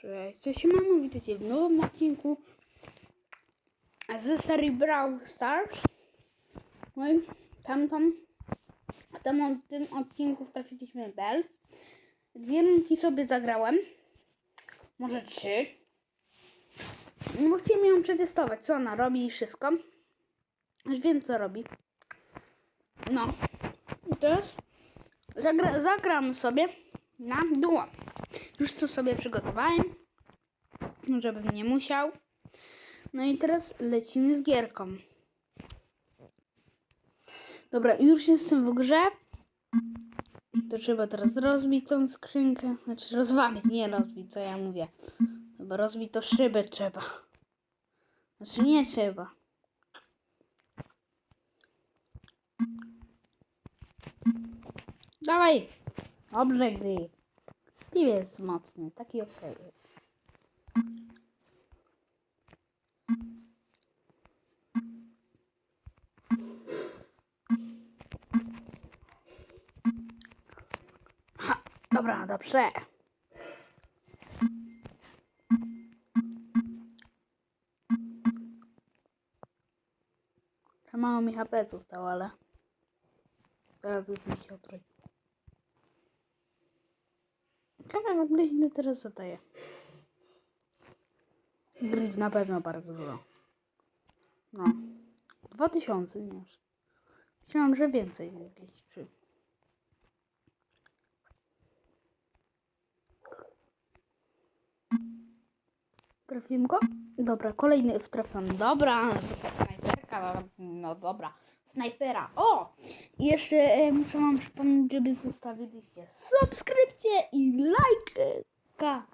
Cześć, cześć, Manu, witajcie w nowym odcinku ze serii Brawl Stars. No i tam, tam, tam w tym odcinku trafiliśmy Bell. Dwie runki sobie zagrałem, może trzy. No bo chciałem ją przetestować, co ona robi i wszystko. Już wiem, co robi. No, i teraz zagra zagram sobie na duo. Już to sobie przygotowałem, żebym nie musiał. No i teraz lecimy z gierką. Dobra, już jestem w grze. To trzeba teraz rozbić tą skrzynkę. Znaczy rozwalić, nie rozbić, co ja mówię. Chyba rozbić to szybę trzeba. Znaczy nie trzeba. Dawaj! Dobrze gry. Steve jest mocny, taki okej jest. Ha, dobra, dobrze. Mało mi HP zostało, ale teraz już mi się. Ciekawe w ogóle ile teraz zadaje. Griff na pewno bardzo dużo. No. 2000 już. Myślałam, że więcej jakieś trzy. Trafiłem go? Dobra, kolejny wtrafiam. Dobra, to snajperka. No dobra, snajpera. O! I jeszcze e, muszę wam przypomnieć, żeby zostawiliście subskrypcję i lajka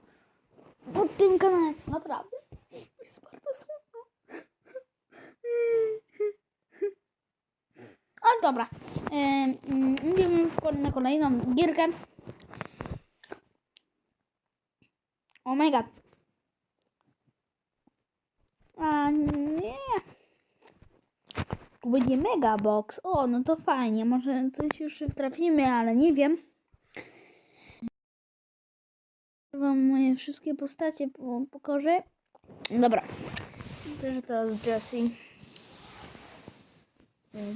pod tym kanale. Naprawdę. Jest bardzo smutno. Ale dobra. E, mm, Idziemy już na kolejną gierkę. Oh my god. A nie. Tu będzie mega box. O, no to fajnie. Może coś już trafimy, ale nie wiem. Wam moje wszystkie postacie po, pokorzę. Dobra. Pierwsze to jest Jessie.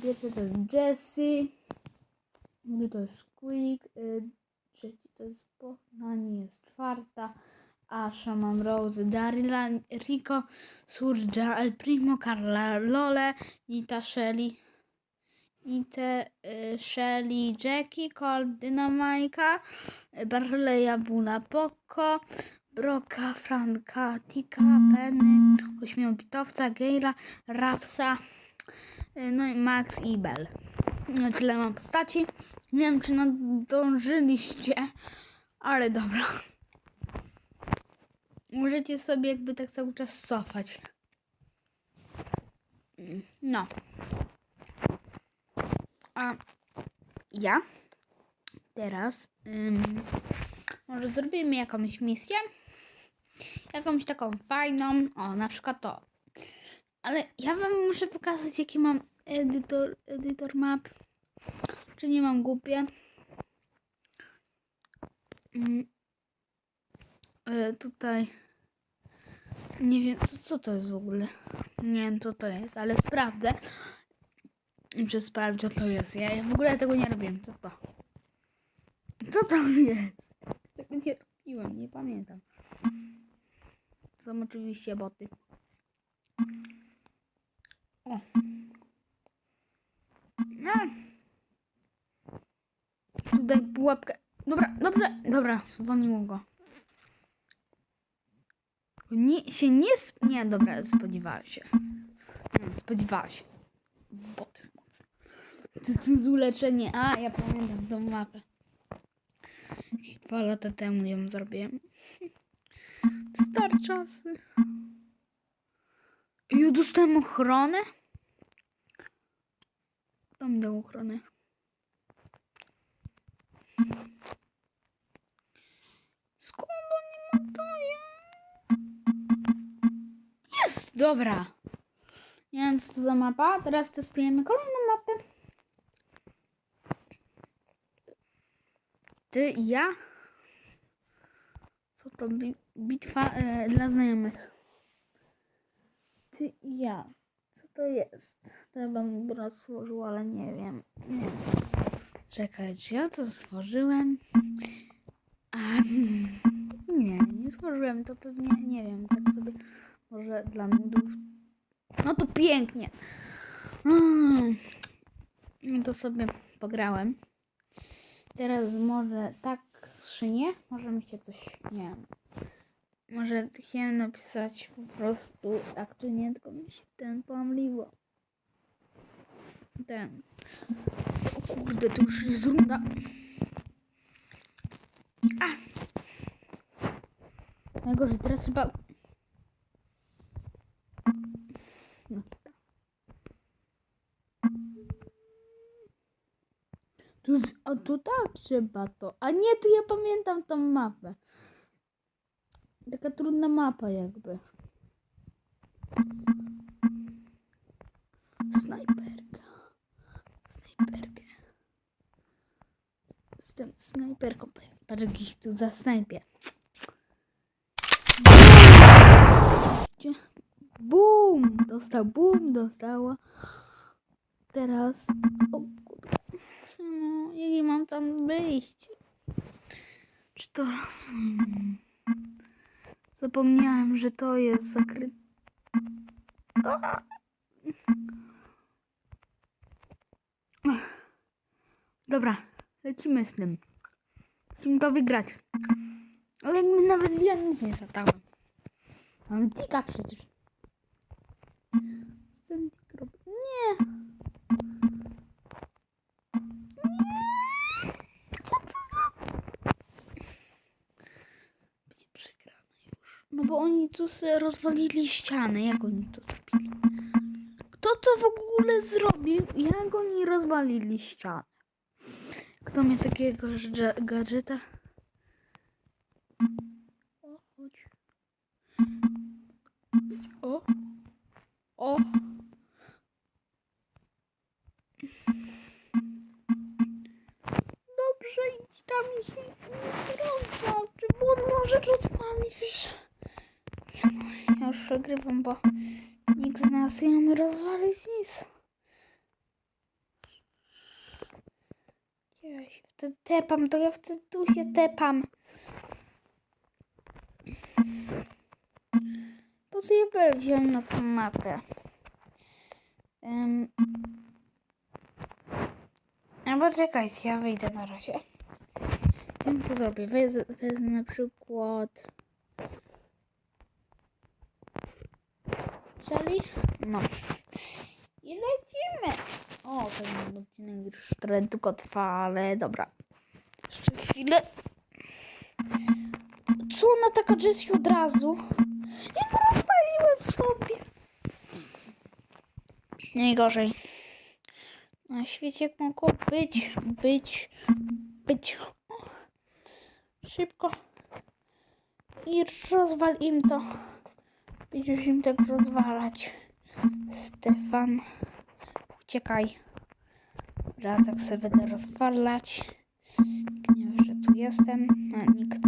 Pierwsze to jest Jessie. Drugi to jest Squeak. e, Trzeci to jest Poznanie. Jest czwarta. Asha, mam Rose, Daryla, Rico, Surja, El Primo, Carla, Lole, Nita, Shelly, Nite, y, Shelly, Jackie, Colt, Dynamajka, Barleya, Bula, Poco, Broka, Franka, Tika, Penny, Ośmiobitowca, Gejla, Rafsa, y, no i Max i Bell. No, tyle mam postaci. Nie wiem, czy nadążyliście, ale dobra. Możecie sobie jakby tak cały czas cofać. Mm, No. A ja teraz ym, może zrobimy jakąś misję. Jakąś taką fajną. O, na przykład to. Ale ja wam muszę pokazać, jaki mam edytor, edytor map. Czy nie mam głupie. Mm. E, tutaj nie wiem, co, co to jest w ogóle. Nie wiem, co to jest, ale sprawdzę. Muszę sprawdzić, co to jest. Ja, w ogóle tego nie robiłem. Co to? Co to jest? Tego nie robiłem, nie pamiętam. Są oczywiście boty. O. No. Tutaj pułapkę. Dobra, dobrze, dobra, zwolniło go. Nie, się nie... Nie, dobra, spodziewała się. Nie, spodziewała się. Mocny. To, jest uleczenie. A, ja pamiętam tą mapę. Jakieś dwa lata temu ją zrobiłem. Stare czasy. I dostałem ochronę? Mi dał ochronę? Dobra. Nie wiem, co to za mapa. Teraz testujemy kolejną mapę. Ty i ja? Co to bi- bitwa e, dla znajomych? Ty i ja. Co to jest? To ja bym raz stworzył, ale nie wiem. Nie wiem. Czekaj, czy ja to stworzyłem? A, nie, nie stworzyłem. To pewnie, nie wiem, tak sobie może dla nudów. No to pięknie. Mm. No to sobie pograłem. Teraz może tak szynie? Może mi się coś, nie wiem. Może chciałem napisać po prostu, tak tu nie, tylko mi się ten pomyliło. Ten. O kurde, to już jest runda. A! Najgorzej, teraz chyba... No tak. Tu, a tu tak trzeba to. A nie, tu ja pamiętam tą mapę. Taka trudna mapa jakby. Snajperka. Snajperkę. Z- Z tym snajperką. Patrz jak ich tu zasnajpię. Gdzie? Bum! Dostał, bum, dostała. Teraz. O kurde. No, jak ja mam tam wyjść? Czy to raz? Hmm. Zapomniałem, że to jest zakryte. Dobra, lecimy z tym. Musimy to wygrać. Ale my nawet ja nic nie zadałem. Mamy tika przecież. Tik robi? Nie! Co to za... Będzie już. No bo oni tu rozwalili ścianę. Jak oni to zrobili? Kto to w ogóle zrobił? Jak oni rozwalili ścianę? Kto mnie takiego gadże- gadżeta? O, chodź. Rozwalić nic. Ja się wtedy tepam, to ja wtedy tu się tepam. Po co ja wziąłem na tą mapę? Um, Albo czekajcie, ja wyjdę na razie. Wiem co zrobię. Wez, wezmę na przykład... Shelly? No. I lecimy. O, ten odcinek już trochę tylko trwa, ale dobra. Jeszcze chwilę. Co ona taka Jessie od razu? Ja to rozwaliłem sobie. Najgorzej. Na świecie jak mogło być, być, być. Szybko. I rozwal im to. Będziesz im tak rozwalać. Stefan. Uciekaj. Ja tak sobie będę rozwalać. Nie wie, że tu jestem. No, nikt.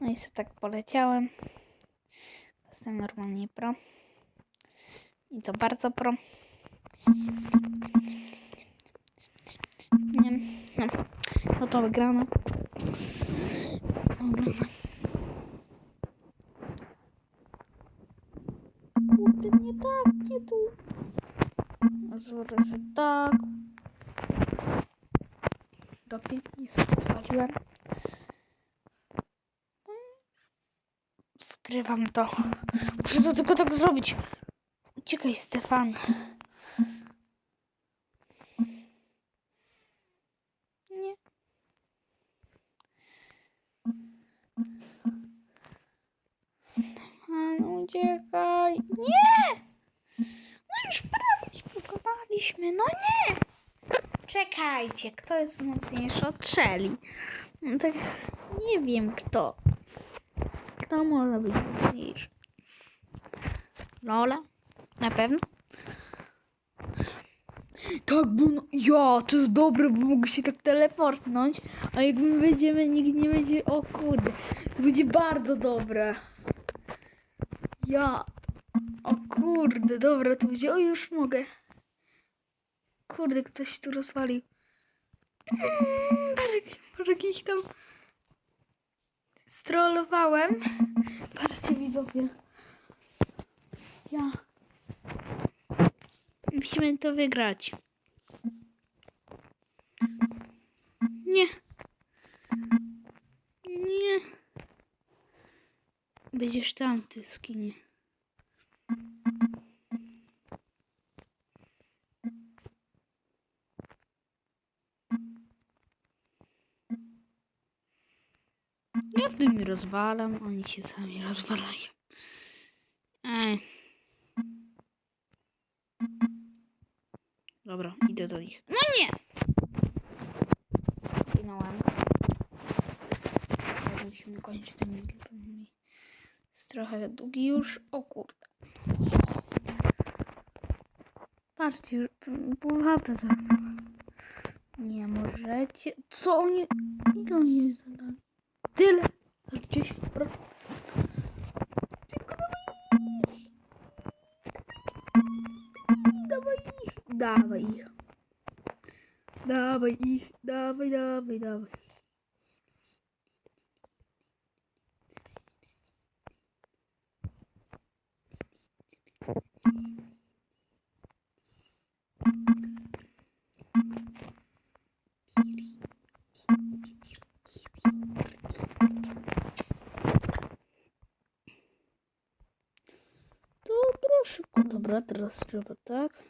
No i sobie tak poleciałem. Jestem normalnie pro. I to bardzo pro. Nie, no. No to wygrana. Wygrana. Złożę tak. To pięknie sobie zwaliłem. Wgrywam to. Muszę to tylko tak zrobić. Uciekaj, Stefan. Nie. Stefan, uciekaj. Nie! Pokonaliśmy. No nie! Czekajcie, kto jest mocniejszy od Shelly? No tak nie wiem kto. Kto może być mocniejszy? Lola? Na pewno? Tak, bo no, ja, to jest dobre, bo mogę się tak teleportnąć, a jak my będziemy, nikt nie będzie, o kurde, to będzie bardzo dobre. Ja, o kurde, dobra, to będzie, o już mogę. Kurde, ktoś tu rozwalił. Mm, Parę, parę jakiś tam strollowałem. Patrzcie widzowie. Ja. Musimy to wygrać. Nie. Nie. Będziesz tam, ty skinie. Ja w tym rozwalam, oni się sami rozwalają. Ej. Dobra, idę do nich. No nie! Zginąłem. Musimy kończyć ten mi Jest trochę długi już. O kurde. Patrzcie, już pół HP Nie możecie. Co oni... Ile oni zadali? Tyle. Aż 10. Dobra. Szybko dawaj ich. Dawaj ich. Dawaj ich. Dawaj, dawaj, dawaj. Dobra, szybko. Teraz trzeba tak.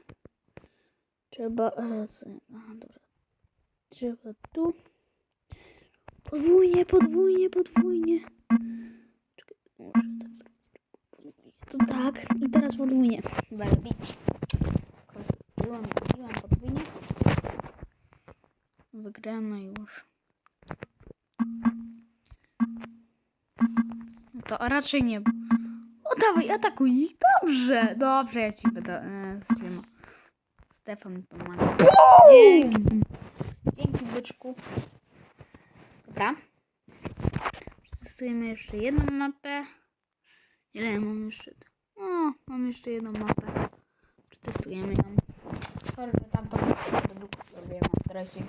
Trzeba. E, aha, dobra. Trzeba tu. Podwójnie, podwójnie, podwójnie. To tak. I teraz podwójnie. Będę bić. Biłam, biłam podwójnie. Wygrana już. No to raczej nie. O, dawaj, atakuj ich. Dobrze, dobrze, ja ci będę e, streama. Stefan mi pomaga. Dzięki. Dzięki, byczku. Dobra. Przetestujemy jeszcze jedną mapę. Ile ja mam jeszcze? O, mam jeszcze jedną mapę. Przetestujemy ją. Sorry, że tamtą produkcję robiłem, a teraz się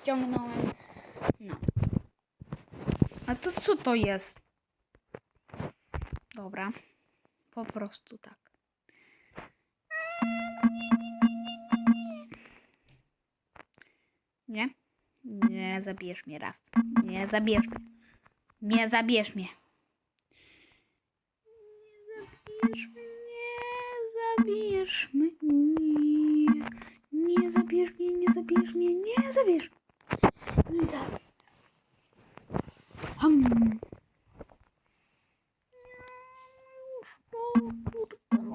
wciągnąłem. No. A to co to jest? Dobra. Po prostu tak. Nie? Nie zabierz mnie raz. Nie zabierz mnie. Nie zabierz mnie. Nie zabierz mnie. Nie zabierz mnie. Nie zabierz mnie. Nie zabierz mnie. Nie zabierz. Nie zabierz. Hmm. Już, no, kurde, no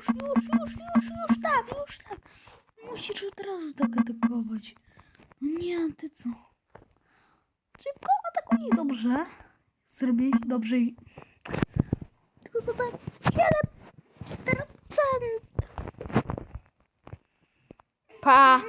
już, już, już, już, już tak, już tak. Musisz od razu tak atakować. No nie, a ty co? Szybko atakuj dobrze. Zrobiłeś dobrze i... Tylko za tak 7%. Pa!